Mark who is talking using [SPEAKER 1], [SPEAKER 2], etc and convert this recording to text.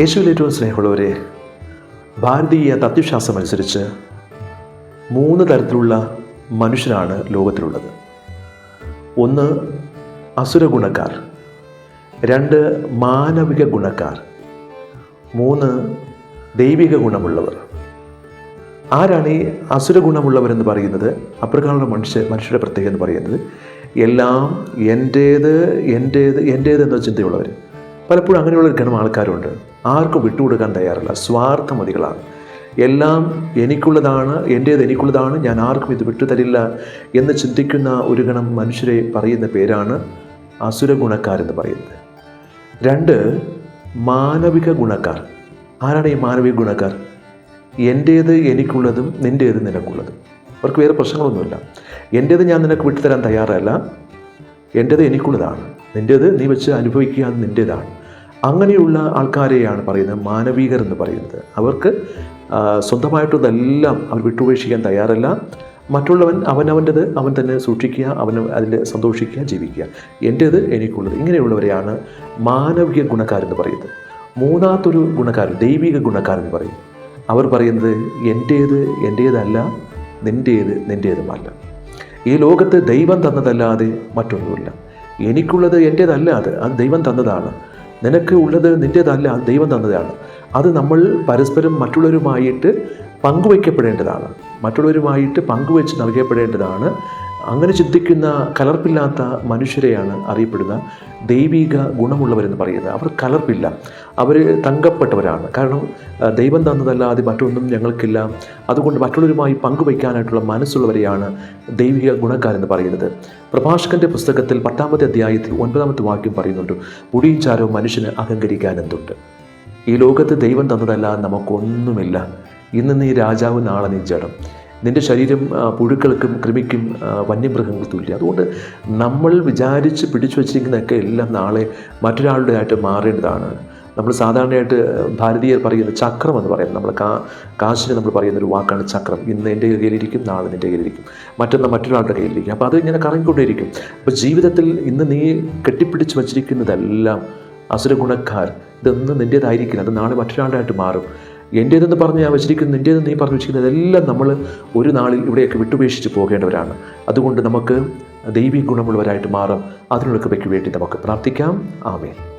[SPEAKER 1] യേശുവിൽ ഏറ്റവും സ്നേഹമുള്ളവരെ ഭാരതീയ തത്വശാസ്ത്രം അനുസരിച്ച് മൂന്ന് തരത്തിലുള്ള മനുഷ്യരാണ് ലോകത്തിലുള്ളത്. ഒന്ന് അസുര ഗുണക്കാർ രണ്ട് മാനവിക ഗുണക്കാർ മൂന്ന് ദൈവിക ഗുണമുള്ളവർ. ആരാണ് ഈ അസുര ഗുണമുള്ളവരെന്ന് പറയുന്നത്? അപ്രകാരമുള്ള മനുഷ്യ മനുഷ്യരുടെ പ്രത്യേകത എന്ന് പറയുന്നത് എല്ലാം എന്റേത് എന്റേത് എന്റേത് എന്ന ചിന്തയുള്ളവർ. പലപ്പോഴും അങ്ങനെയുള്ള ഒരു ഗണം ആൾക്കാരുണ്ട് ആർക്കും വിട്ടുകൊടുക്കാൻ തയ്യാറല്ല. സ്വാർത്ഥമതികളാണ്. എല്ലാം എനിക്കുള്ളതാണ് എന്റേത് എനിക്കുള്ളതാണ് ഞാൻ ആർക്കും ഇത് വിട്ടുതരില്ല എന്ന് ചിന്തിക്കുന്ന ഒരു ഗണം മനുഷ്യരെ പറയുന്ന പേരാണ് അസുര ഗുണക്കാരെന്ന് പറയുന്നത്. രണ്ട് മാനവിക ഗുണക്കാർ. ആരാണ് ഈ മാനവിക ഗുണക്കാർ? എന്റേത് എനിക്കുള്ളതും നിന്റേത് നിനക്കുള്ളതും. അവർക്ക് വേറെ പ്രശ്നങ്ങളൊന്നുമില്ല. എന്റേത് ഞാൻ നിനക്ക് വിട്ടുതരാൻ തയ്യാറല്ല. എന്റേത് എനിക്കുള്ളതാണ്. നിന്റേത് നീ വെച്ച് അനുഭവിക്കുക അത് നിന്റേതാണ് അങ്ങനെയുള്ള ആൾക്കാരെയാണ് പറയുന്നത് മാനവികർ എന്ന് പറയുന്നത്. അവർക്ക് സ്വന്തമായിട്ടുള്ളതെല്ലാം അവർ വിട്ടുപേക്ഷിക്കാൻ തയ്യാറല്ല. മറ്റുള്ളവൻ അവനവന്റെത് അവൻ തന്നെ സൂക്ഷിക്കുക അവൻ അതിൽ സന്തോഷിക്കുക ജീവിക്കുക. എന്റേത് എനിക്കുള്ളത്. ഇങ്ങനെയുള്ളവരെയാണ് മാനവിക ഗുണക്കാരെന്ന് പറയുന്നത്. മൂന്നാമത്തൊരു ഗുണക്കാരൻ ദൈവിക ഗുണക്കാരെന്ന് പറയും. അവർ പറയുന്നത് എന്റേത് എന്റേതല്ല നിന്റേത് നിന്റേതുമല്ല. ഈ ലോകത്ത് ദൈവം തന്നതല്ലാതെ മറ്റൊന്നുമില്ല. എനിക്കുള്ളത് എന്റേതല്ല അത് അത് ദൈവം തന്നതാണ്. നിനക്ക് ഉള്ളത് നിന്റേതല്ല ദൈവം തന്നതാണ്. അത് നമ്മൾ പരസ്പരം മറ്റുള്ളവരുമായിട്ട് പങ്കുവയ്ക്കപ്പെടേണ്ടതാണ്. മറ്റുള്ളവരുമായിട്ട് പങ്കുവെച്ച് നൽകപ്പെടേണ്ടതാണ്. അങ്ങനെ ചിന്തിക്കുന്ന കലർപ്പില്ലാത്ത മനുഷ്യരെയാണ് അറിയപ്പെടുന്ന ദൈവിക ഗുണമുള്ളവരെന്ന് പറയുന്നത്. അവർ കലർപ്പില്ല. അവർ തങ്കപ്പെട്ടവരാണ്. കാരണം ദൈവം തന്നതല്ലാതെ മറ്റൊന്നും ഞങ്ങൾക്കില്ല. അതുകൊണ്ട് മറ്റുള്ളവരുമായി പങ്കുവയ്ക്കാനായിട്ടുള്ള മനസ്സുള്ളവരെയാണ് ദൈവിക ഗുണക്കാരെന്ന് പറയുന്നത്. പ്രഭാഷകന്റെ പുസ്തകത്തിൽ പത്താമത്തെ അധ്യായത്തിൽ ഒൻപതാമത്തെ വാക്യം പറയുന്നുണ്ട് പുടിയും ചാരവും മനുഷ്യന് അഹങ്കരിക്കാനെന്തുണ്ട്? ഈ ലോകത്ത് ദൈവം തന്നതല്ല നമുക്കൊന്നുമില്ല. ഇന്ന് നീ രാജാവ് നാളെ നീ ജഡം. നിന്റെ ശരീരം പുഴുക്കൾക്കും കൃമിക്കും വന്യമൃഗങ്ങൾ തുല്യം. അതുകൊണ്ട് നമ്മൾ വിചാരിച്ച് പിടിച്ചു വച്ചിരിക്കുന്നതൊക്കെ എല്ലാം നാളെ മറ്റൊരാളുടെ ആയിട്ട് മാറേണ്ടതാണ്. നമ്മൾ സാധാരണയായിട്ട് ഭാരതീയർ പറയുന്ന ചക്രം എന്ന് പറയുന്നത് നമ്മൾ കാ കാശിന് നമ്മൾ പറയുന്ന ഒരു വാക്കാണ് ചക്രം. ഇന്ന് എന്റെ കയ്യിലിരിക്കും നാളെ നിന്റെ കയ്യിലിരിക്കും. മറ്റൊന്ന് മറ്റൊരാളുടെ കയ്യിലിരിക്കും. അപ്പോൾ അത് ഇങ്ങനെ കറങ്ങിക്കൊണ്ടേയിരിക്കും. അപ്പോൾ ജീവിതത്തിൽ ഇന്ന് നീ കെട്ടിപ്പിടിച്ച് വച്ചിരിക്കുന്നതെല്ലാം അസുരഗുണക്കാർ ഇതൊന്നും നിന്റേതായിരിക്കില്ല അത് നാളെ മറ്റൊരാളുടെ ആയിട്ട് മാറും. എന്റേതെന്ന് പറഞ്ഞ് ഞാൻ വെച്ചിരിക്കുന്നത് എന്റേതെന്ന് നീ പറഞ്ഞു വെച്ചിരിക്കുന്നത് ഇതെല്ലാം നമ്മൾ ഒരു നാളിൽ ഇവിടെയൊക്കെ വിട്ടുപേക്ഷിച്ച് പോകേണ്ടവരാണ്. അതുകൊണ്ട് നമുക്ക് ദൈവീ ഗുണമുള്ളവരായിട്ട് മാറാം. അതിനുള്ള കൃപയ്ക്ക് വേണ്ടി നമുക്ക് പ്രാർത്ഥിക്കാം. ആമേൻ.